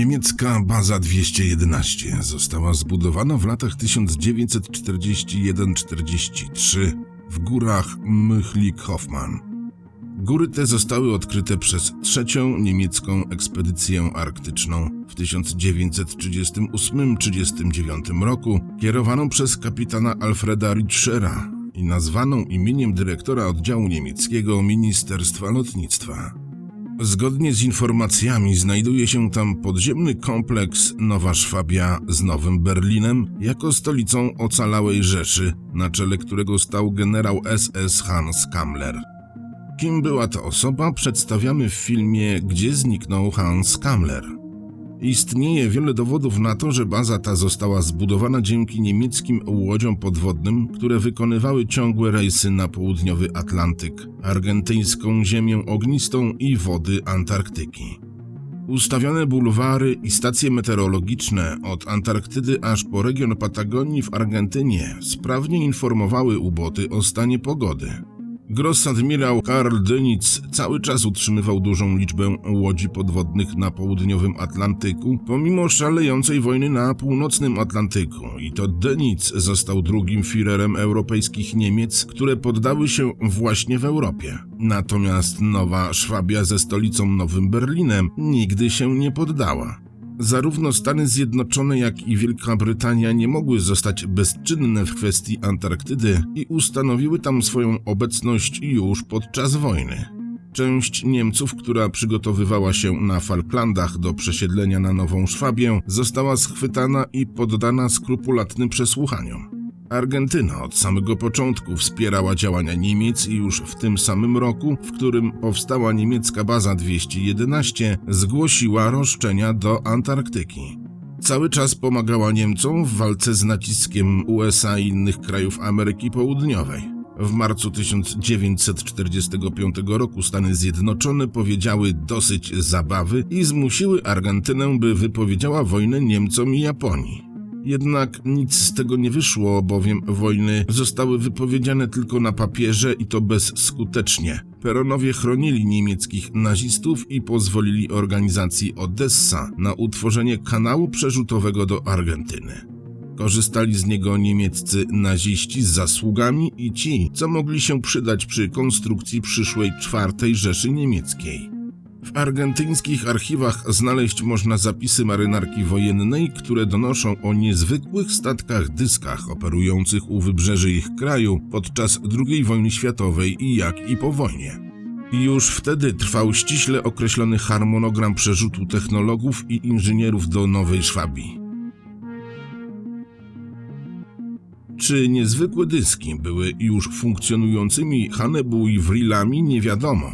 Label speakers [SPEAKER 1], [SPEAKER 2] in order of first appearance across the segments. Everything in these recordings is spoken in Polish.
[SPEAKER 1] Niemiecka baza 211 została zbudowana w latach 1941-43 w górach Müchlik-Hoffmann. Góry te zostały odkryte przez trzecią niemiecką ekspedycję arktyczną w 1938-39 roku, kierowaną przez kapitana Alfreda Ritschera i nazwaną imieniem dyrektora oddziału niemieckiego Ministerstwa Lotnictwa. Zgodnie z informacjami znajduje się tam podziemny kompleks Nowa Szwabia z Nowym Berlinem jako stolicą ocalałej Rzeszy, na czele którego stał generał SS Hans Kammler. Kim była ta osoba, przedstawiamy w filmie Gdzie zniknął Hans Kammler. Istnieje wiele dowodów na to, że baza ta została zbudowana dzięki niemieckim łodziom podwodnym, które wykonywały ciągłe rejsy na południowy Atlantyk, argentyńską ziemię ognistą i wody Antarktyki. Ustawione bulwary i stacje meteorologiczne od Antarktydy aż po region Patagonii w Argentynie sprawnie informowały uboty o stanie pogody. Gross-admirał Karl Dönitz cały czas utrzymywał dużą liczbę łodzi podwodnych na południowym Atlantyku, pomimo szalejącej wojny na północnym Atlantyku. I to Dönitz został drugim Führerem europejskich Niemiec, które poddały się właśnie w Europie. Natomiast Nowa Szwabia ze stolicą Nowym Berlinem nigdy się nie poddała. Zarówno Stany Zjednoczone, jak i Wielka Brytania nie mogły zostać bezczynne w kwestii Antarktydy i ustanowiły tam swoją obecność już podczas wojny. Część Niemców, która przygotowywała się na Falklandach do przesiedlenia na Nową Szwabię, została schwytana i poddana skrupulatnym przesłuchaniom. Argentyna od samego początku wspierała działania Niemiec i już w tym samym roku, w którym powstała niemiecka baza 211, zgłosiła roszczenia do Antarktyki. Cały czas pomagała Niemcom w walce z naciskiem USA i innych krajów Ameryki Południowej. W marcu 1945 roku Stany Zjednoczone powiedziały dosyć zabawy i zmusiły Argentynę, by wypowiedziała wojnę Niemcom i Japonii. Jednak nic z tego nie wyszło, bowiem wojny zostały wypowiedziane tylko na papierze i to bezskutecznie. Peronowie chronili niemieckich nazistów i pozwolili organizacji Odessa na utworzenie kanału przerzutowego do Argentyny. Korzystali z niego niemieccy naziści z zasługami i ci, co mogli się przydać przy konstrukcji przyszłej czwartej Rzeszy Niemieckiej. W argentyńskich archiwach znaleźć można zapisy marynarki wojennej, które donoszą o niezwykłych statkach dyskach operujących u wybrzeży ich kraju podczas II wojny światowej i jak i po wojnie. Już wtedy trwał ściśle określony harmonogram przerzutu technologów i inżynierów do Nowej Szwabii. Czy niezwykłe dyski były już funkcjonującymi Hanebu i Vrillami nie wiadomo.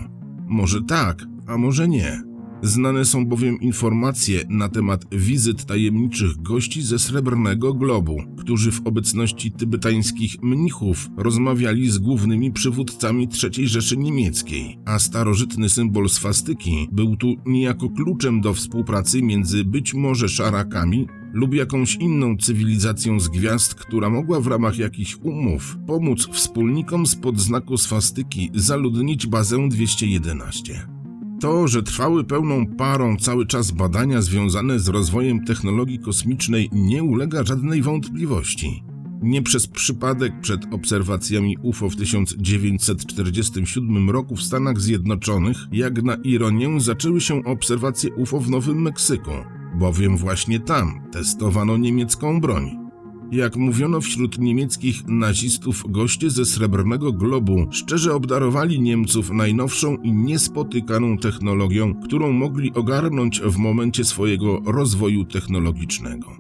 [SPEAKER 1] Może tak, a może nie. Znane są bowiem informacje na temat wizyt tajemniczych gości ze Srebrnego Globu, którzy w obecności tybetańskich mnichów rozmawiali z głównymi przywódcami III Rzeszy Niemieckiej, a starożytny symbol swastyki był tu niejako kluczem do współpracy między być może szarakami lub jakąś inną cywilizacją z gwiazd, która mogła w ramach jakichś umów pomóc wspólnikom spod znaku swastyki zaludnić bazę 211. To, że trwały pełną parą cały czas badania związane z rozwojem technologii kosmicznej, nie ulega żadnej wątpliwości. Nie przez przypadek przed obserwacjami UFO w 1947 roku w Stanach Zjednoczonych, jak na ironię, zaczęły się obserwacje UFO w Nowym Meksyku, bowiem właśnie tam testowano niemiecką broń. Jak mówiono wśród niemieckich nazistów, goście ze Srebrnego Globu szczerze obdarowali Niemców najnowszą i niespotykaną technologią, którą mogli ogarnąć w momencie swojego rozwoju technologicznego.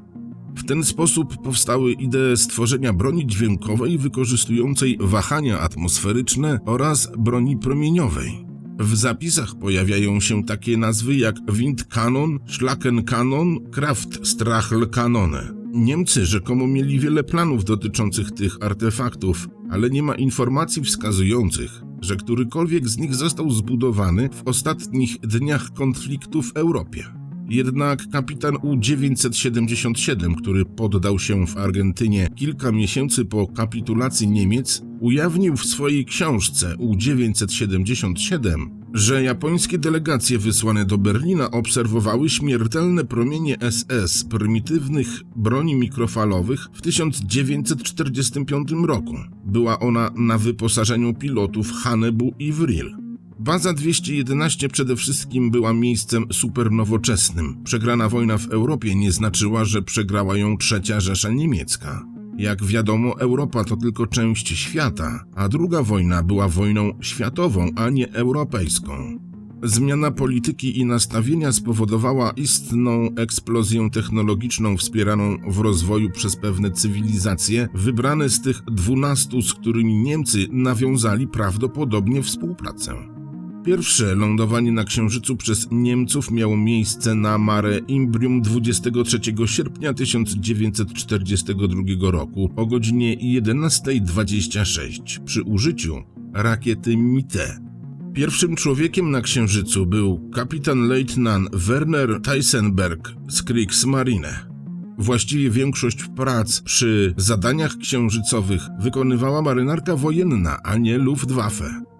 [SPEAKER 1] W ten sposób powstały idee stworzenia broni dźwiękowej wykorzystującej wahania atmosferyczne oraz broni promieniowej. W zapisach pojawiają się takie nazwy jak Windkanon, Schlackenkanon, Kraftstrachlkanone. Niemcy rzekomo mieli wiele planów dotyczących tych artefaktów, ale nie ma informacji wskazujących, że którykolwiek z nich został zbudowany w ostatnich dniach konfliktu w Europie. Jednak kapitan U-977, który poddał się w Argentynie kilka miesięcy po kapitulacji Niemiec, ujawnił w swojej książce U-977, że japońskie delegacje wysłane do Berlina obserwowały śmiertelne promienie SS prymitywnych broni mikrofalowych w 1945 roku. Była ona na wyposażeniu pilotów Hanebu i Vril. Baza 211 przede wszystkim była miejscem supernowoczesnym. Przegrana wojna w Europie nie znaczyła, że przegrała ją trzecia Rzesza Niemiecka. Jak wiadomo, Europa to tylko część świata, a druga wojna była wojną światową, a nie europejską. Zmiana polityki i nastawienia spowodowała istną eksplozję technologiczną wspieraną w rozwoju przez pewne cywilizacje, wybrane z tych dwunastu, z którymi Niemcy nawiązali prawdopodobnie współpracę. Pierwsze lądowanie na Księżycu przez Niemców miało miejsce na Mare Imbrium 23 sierpnia 1942 roku o godzinie 11.26 przy użyciu rakiety MITE. Pierwszym człowiekiem na Księżycu był kapitan leutnant Werner Teisenberg z Kriegsmarine. Właściwie większość prac przy zadaniach księżycowych wykonywała marynarka wojenna, a nie Luftwaffe.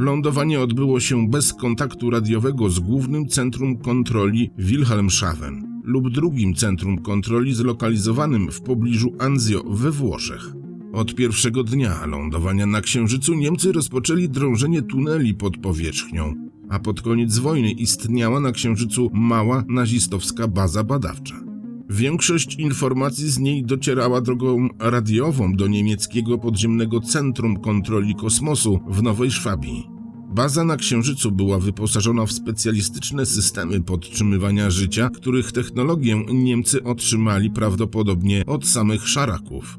[SPEAKER 1] Lądowanie odbyło się bez kontaktu radiowego z głównym centrum kontroli Wilhelmshaven lub drugim centrum kontroli zlokalizowanym w pobliżu Anzio we Włoszech. Od pierwszego dnia lądowania na Księżycu Niemcy rozpoczęli drążenie tuneli pod powierzchnią, a pod koniec wojny istniała na Księżycu mała nazistowska baza badawcza. Większość informacji z niej docierała drogą radiową do niemieckiego podziemnego centrum kontroli kosmosu w Nowej Szwabii. Baza na Księżycu była wyposażona w specjalistyczne systemy podtrzymywania życia, których technologię Niemcy otrzymali prawdopodobnie od samych szaraków.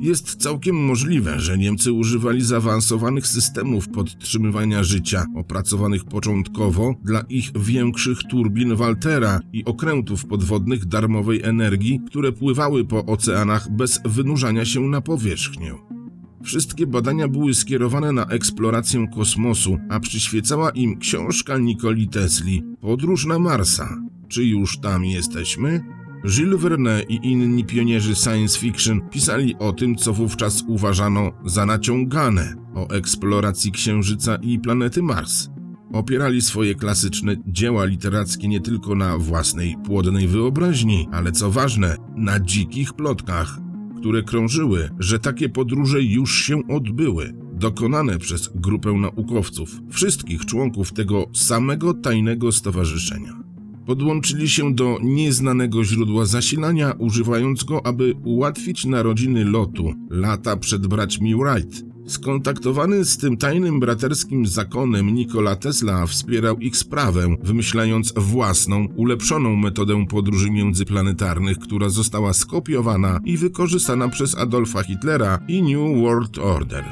[SPEAKER 1] Jest całkiem możliwe, że Niemcy używali zaawansowanych systemów podtrzymywania życia, opracowanych początkowo dla ich większych turbin Waltera i okrętów podwodnych darmowej energii, które pływały po oceanach bez wynurzania się na powierzchnię. Wszystkie badania były skierowane na eksplorację kosmosu, a przyświecała im książka Nikoli Tesli Podróż na Marsa. Czy już tam jesteśmy? Jules Verne i inni pionierzy science fiction pisali o tym, co wówczas uważano za naciągane, o eksploracji Księżyca i planety Mars. Opierali swoje klasyczne dzieła literackie nie tylko na własnej płodnej wyobraźni, ale co ważne, na dzikich plotkach, które krążyły, że takie podróże już się odbyły, dokonane przez grupę naukowców, wszystkich członków tego samego tajnego stowarzyszenia. Podłączyli się do nieznanego źródła zasilania, używając go, aby ułatwić narodziny lotu lata przed braćmi Wright. Skontaktowany z tym tajnym braterskim zakonem Nikola Tesla wspierał ich sprawę, wymyślając własną, ulepszoną metodę podróży międzyplanetarnych, która została skopiowana i wykorzystana przez Adolfa Hitlera i New World Order.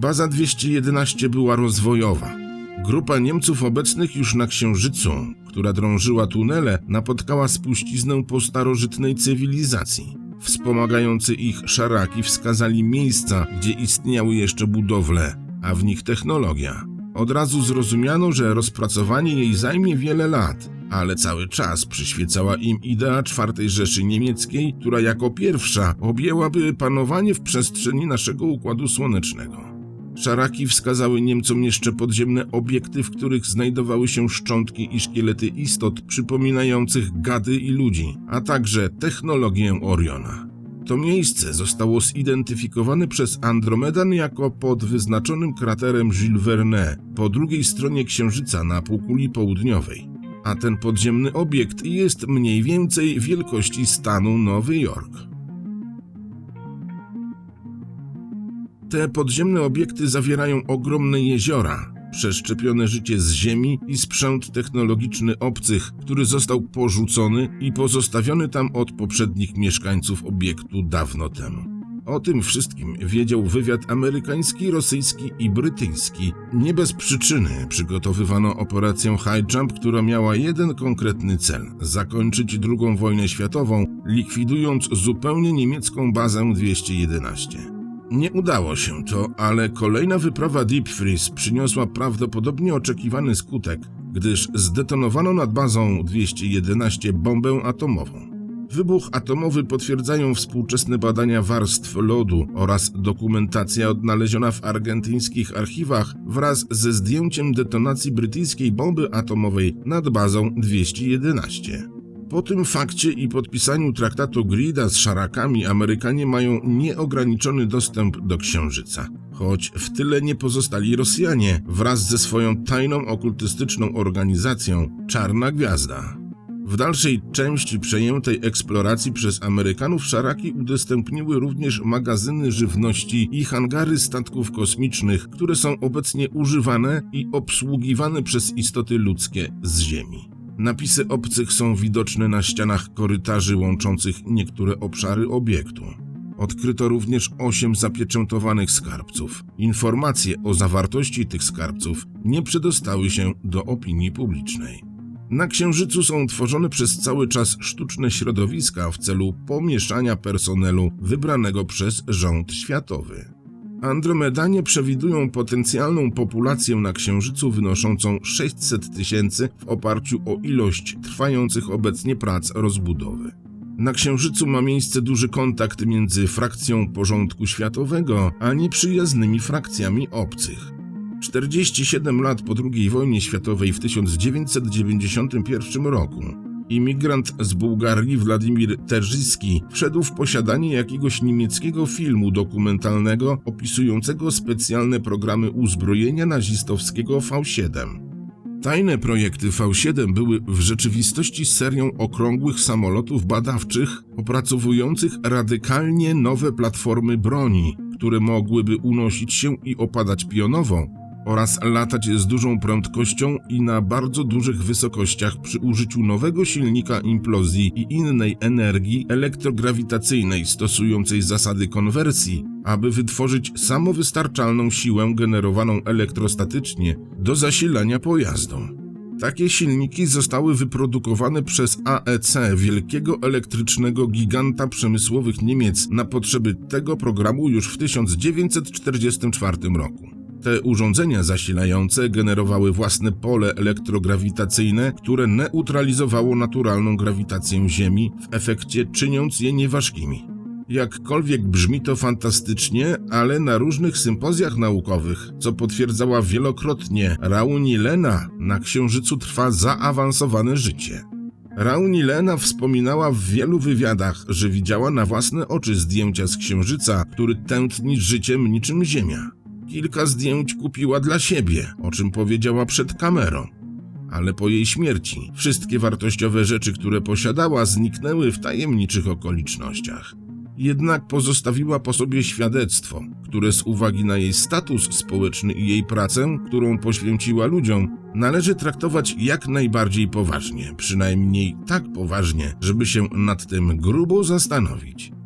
[SPEAKER 1] Baza 211 była rozwojowa. Grupa Niemców obecnych już na Księżycu, która drążyła tunele, napotkała spuściznę po starożytnej cywilizacji. Wspomagający ich szaraki wskazali miejsca, gdzie istniały jeszcze budowle, a w nich technologia. Od razu zrozumiano, że rozpracowanie jej zajmie wiele lat, ale cały czas przyświecała im idea czwartej Rzeszy Niemieckiej, która jako pierwsza objęłaby panowanie w przestrzeni naszego Układu Słonecznego. Szaraki wskazały Niemcom jeszcze podziemne obiekty, w których znajdowały się szczątki i szkielety istot przypominających gady i ludzi, a także technologię Oriona. To miejsce zostało zidentyfikowane przez Andromedan jako pod wyznaczonym kraterem Jules Verne po drugiej stronie Księżyca na półkuli południowej. A ten podziemny obiekt jest mniej więcej wielkości stanu Nowy Jork. Te podziemne obiekty zawierają ogromne jeziora, przeszczepione życie z ziemi i sprzęt technologiczny obcych, który został porzucony i pozostawiony tam od poprzednich mieszkańców obiektu dawno temu. O tym wszystkim wiedział wywiad amerykański, rosyjski i brytyjski. Nie bez przyczyny przygotowywano operację High Jump, która miała jeden konkretny cel zakończyć II wojnę światową, likwidując zupełnie niemiecką bazę 211. Nie udało się to, ale kolejna wyprawa Deep Freeze przyniosła prawdopodobnie oczekiwany skutek, gdyż zdetonowano nad bazą 211 bombę atomową. Wybuch atomowy potwierdzają współczesne badania warstw lodu oraz dokumentacja odnaleziona w argentyńskich archiwach wraz ze zdjęciem detonacji brytyjskiej bomby atomowej nad bazą 211. Po tym fakcie i podpisaniu traktatu Grida z szarakami Amerykanie mają nieograniczony dostęp do Księżyca. Choć w tyle nie pozostali Rosjanie wraz ze swoją tajną okultystyczną organizacją Czarna Gwiazda. W dalszej części przejętej eksploracji przez Amerykanów szaraki udostępniły również magazyny żywności i hangary statków kosmicznych, które są obecnie używane i obsługiwane przez istoty ludzkie z Ziemi. Napisy obcych są widoczne na ścianach korytarzy łączących niektóre obszary obiektu. Odkryto również osiem zapieczętowanych skarbców. Informacje o zawartości tych skarbców nie przedostały się do opinii publicznej. Na Księżycu są tworzone przez cały czas sztuczne środowiska w celu pomieszania personelu wybranego przez rząd światowy. Andromedanie przewidują potencjalną populację na Księżycu wynoszącą 600 tysięcy w oparciu o ilość trwających obecnie prac rozbudowy. Na Księżycu ma miejsce duży kontakt między frakcją porządku światowego a nieprzyjaznymi frakcjami obcych. 47 lat po II wojnie światowej w 1991 roku imigrant z Bułgarii Władimir Terzyski wszedł w posiadanie jakiegoś niemieckiego filmu dokumentalnego opisującego specjalne programy uzbrojenia nazistowskiego V7. Tajne projekty V7 były w rzeczywistości serią okrągłych samolotów badawczych opracowujących radykalnie nowe platformy broni, które mogłyby unosić się i opadać pionowo oraz latać z dużą prędkością i na bardzo dużych wysokościach przy użyciu nowego silnika implozji i innej energii elektrograwitacyjnej stosującej zasady konwersji, aby wytworzyć samowystarczalną siłę generowaną elektrostatycznie do zasilania pojazdu. Takie silniki zostały wyprodukowane przez AEC, wielkiego elektrycznego giganta przemysłowych Niemiec, na potrzeby tego programu już w 1944 roku. Te urządzenia zasilające generowały własne pole elektrograwitacyjne, które neutralizowało naturalną grawitację Ziemi, w efekcie czyniąc je nieważkimi. Jakkolwiek brzmi to fantastycznie, ale na różnych sympozjach naukowych, co potwierdzała wielokrotnie Rauni Lena, na Księżycu trwa zaawansowane życie. Rauni Lena wspominała w wielu wywiadach, że widziała na własne oczy zdjęcia z Księżyca, który tętni życiem niczym Ziemia. Kilka zdjęć kupiła dla siebie, o czym powiedziała przed kamerą. Ale po jej śmierci wszystkie wartościowe rzeczy, które posiadała, zniknęły w tajemniczych okolicznościach. Jednak pozostawiła po sobie świadectwo, które z uwagi na jej status społeczny i jej pracę, którą poświęciła ludziom, należy traktować jak najbardziej poważnie, przynajmniej tak poważnie, żeby się nad tym grubo zastanowić.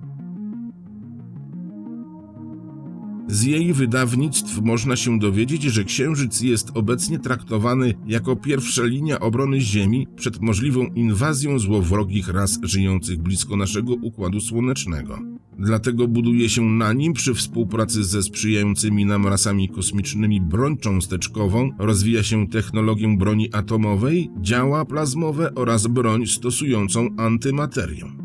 [SPEAKER 1] Z jej wydawnictw można się dowiedzieć, że Księżyc jest obecnie traktowany jako pierwsza linia obrony Ziemi przed możliwą inwazją złowrogich ras żyjących blisko naszego Układu Słonecznego. Dlatego buduje się na nim przy współpracy ze sprzyjającymi nam rasami kosmicznymi broń cząsteczkową, rozwija się technologię broni atomowej, działa plazmowe oraz broń stosującą antymaterię.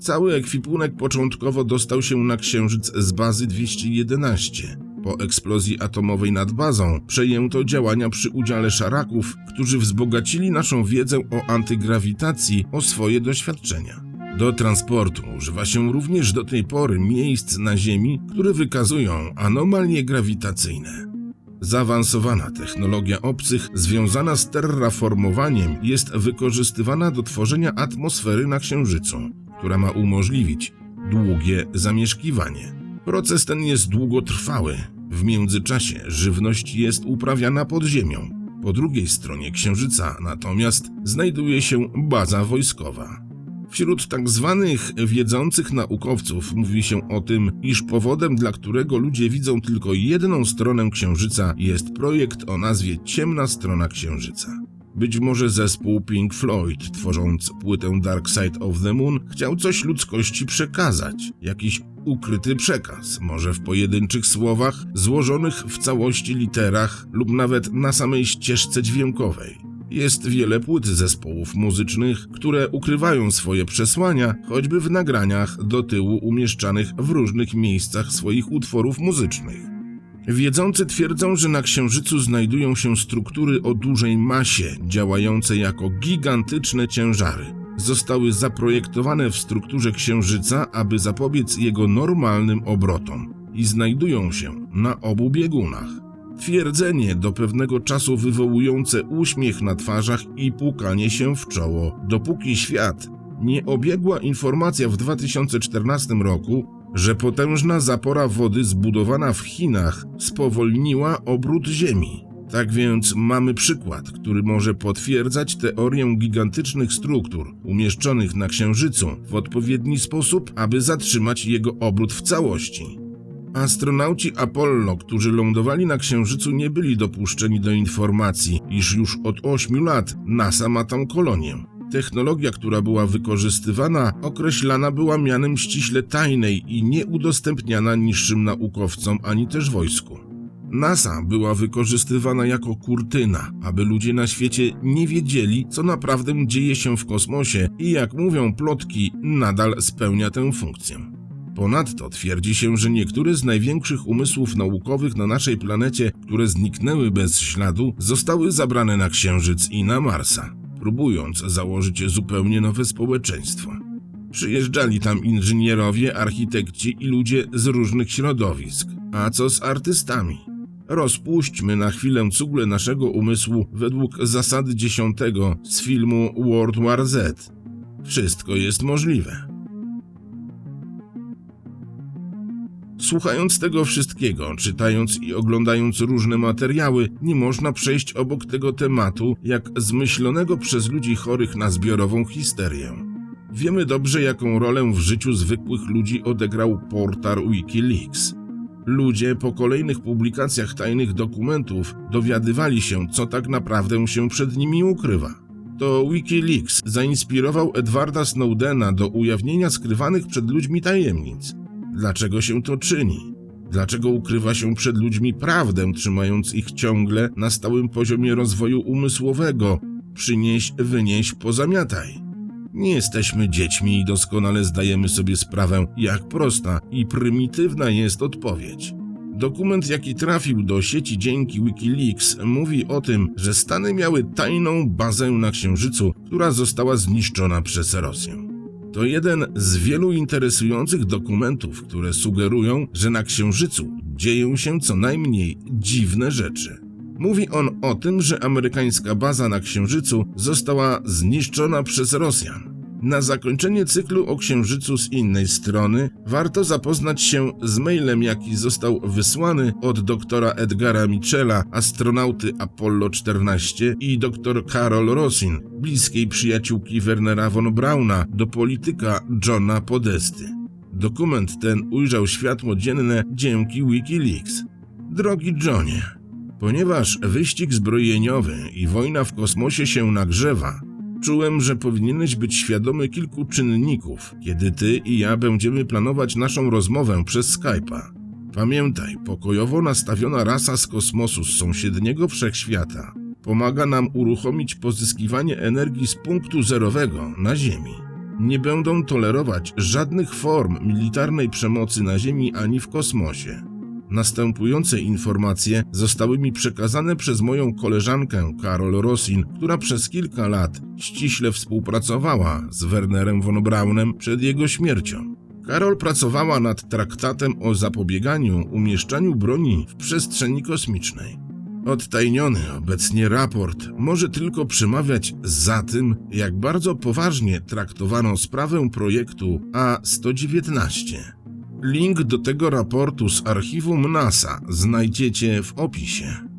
[SPEAKER 1] Cały ekwipunek początkowo dostał się na Księżyc z bazy 211. Po eksplozji atomowej nad bazą przejęto działania przy udziale szaraków, którzy wzbogacili naszą wiedzę o antygrawitacji o swoje doświadczenia. Do transportu używa się również do tej pory miejsc na Ziemi, które wykazują anomalie grawitacyjne. Zaawansowana technologia obcych związana z terraformowaniem jest wykorzystywana do tworzenia atmosfery na Księżycu która ma umożliwić długie zamieszkiwanie. Proces ten jest długotrwały. W międzyczasie żywność jest uprawiana pod ziemią. Po drugiej stronie Księżyca natomiast znajduje się baza wojskowa. Wśród tak zwanych wiedzących naukowców mówi się o tym, iż powodem, dla którego ludzie widzą tylko jedną stronę Księżyca, jest projekt o nazwie Ciemna Strona Księżyca. Być może zespół Pink Floyd, tworząc płytę Dark Side of the Moon, chciał coś ludzkości przekazać, jakiś ukryty przekaz, może w pojedynczych słowach, złożonych w całości literach lub nawet na samej ścieżce dźwiękowej. Jest wiele płyt zespołów muzycznych, które ukrywają swoje przesłania, choćby w nagraniach do tyłu umieszczanych w różnych miejscach swoich utworów muzycznych. Wiedzący twierdzą, że na Księżycu znajdują się struktury o dużej masie, działające jako gigantyczne ciężary. Zostały zaprojektowane w strukturze Księżyca, aby zapobiec jego normalnym obrotom i znajdują się na obu biegunach. Twierdzenie do pewnego czasu wywołujące uśmiech na twarzach i pukanie się w czoło, dopóki świat nie obiegła informacja w 2014 roku, że potężna zapora wody zbudowana w Chinach spowolniła obrót Ziemi. Tak więc mamy przykład, który może potwierdzać teorię gigantycznych struktur umieszczonych na Księżycu w odpowiedni sposób, aby zatrzymać jego obrót w całości. Astronauci Apollo, którzy lądowali na Księżycu, nie byli dopuszczeni do informacji, iż już od 8 lat NASA ma tam kolonię. Technologia, która była wykorzystywana, określana była mianem ściśle tajnej i nieudostępniana niższym naukowcom ani też wojsku. NASA była wykorzystywana jako kurtyna, aby ludzie na świecie nie wiedzieli, co naprawdę dzieje się w kosmosie i jak mówią plotki, nadal spełnia tę funkcję. Ponadto twierdzi się, że niektóre z największych umysłów naukowych na naszej planecie, które zniknęły bez śladu, zostały zabrane na Księżyc i na Marsa, próbując założyć zupełnie nowe społeczeństwo. Przyjeżdżali tam inżynierowie, architekci i ludzie z różnych środowisk. A co z artystami? Rozpuśćmy na chwilę cugle naszego umysłu według zasady dziesiątego z filmu World War Z. Wszystko jest możliwe. Słuchając tego wszystkiego, czytając i oglądając różne materiały, nie można przejść obok tego tematu, jak zmyślonego przez ludzi chorych na zbiorową histerię. Wiemy dobrze, jaką rolę w życiu zwykłych ludzi odegrał portal Wikileaks. Ludzie po kolejnych publikacjach tajnych dokumentów dowiadywali się, co tak naprawdę się przed nimi ukrywa. To Wikileaks zainspirował Edwarda Snowdena do ujawnienia skrywanych przed ludźmi tajemnic. Dlaczego się to czyni? Dlaczego ukrywa się przed ludźmi prawdę, trzymając ich ciągle na stałym poziomie rozwoju umysłowego? Przynieś, wynieś, pozamiataj. Nie jesteśmy dziećmi i doskonale zdajemy sobie sprawę, jak prosta i prymitywna jest odpowiedź. Dokument, jaki trafił do sieci dzięki Wikileaks, mówi o tym, że Stany miały tajną bazę na Księżycu, która została zniszczona przez Rosję. To jeden z wielu interesujących dokumentów, które sugerują, że na Księżycu dzieją się co najmniej dziwne rzeczy. Mówi on o tym, że amerykańska baza na Księżycu została zniszczona przez Rosjan. Na zakończenie cyklu o Księżycu z innej strony warto zapoznać się z mailem, jaki został wysłany od doktora Edgara Michela, astronauty Apollo 14 i dr Carol Rosin, bliskiej przyjaciółki Wernera von Brauna, do polityka Johna Podesty. Dokument ten ujrzał światło dzienne dzięki Wikileaks. Drogi Johnie, ponieważ wyścig zbrojeniowy i wojna w kosmosie się nagrzewa, Czułem, że powinieneś być świadomy kilku czynników, kiedy ty i ja będziemy planować naszą rozmowę przez Skype'a. Pamiętaj, pokojowo nastawiona rasa z kosmosu z sąsiedniego wszechświata pomaga nam uruchomić pozyskiwanie energii z punktu zerowego na Ziemi. Nie będą tolerować żadnych form militarnej przemocy na Ziemi ani w kosmosie. Następujące informacje zostały mi przekazane przez moją koleżankę Karol Rosin, która przez kilka lat ściśle współpracowała z Wernerem von Braunem przed jego śmiercią. Karol pracowała nad traktatem o zapobieganiu umieszczaniu broni w przestrzeni kosmicznej. Odtajniony obecnie raport może tylko przemawiać za tym, jak bardzo poważnie traktowano sprawę projektu A-119. Link do tego raportu z archiwum NASA znajdziecie w opisie.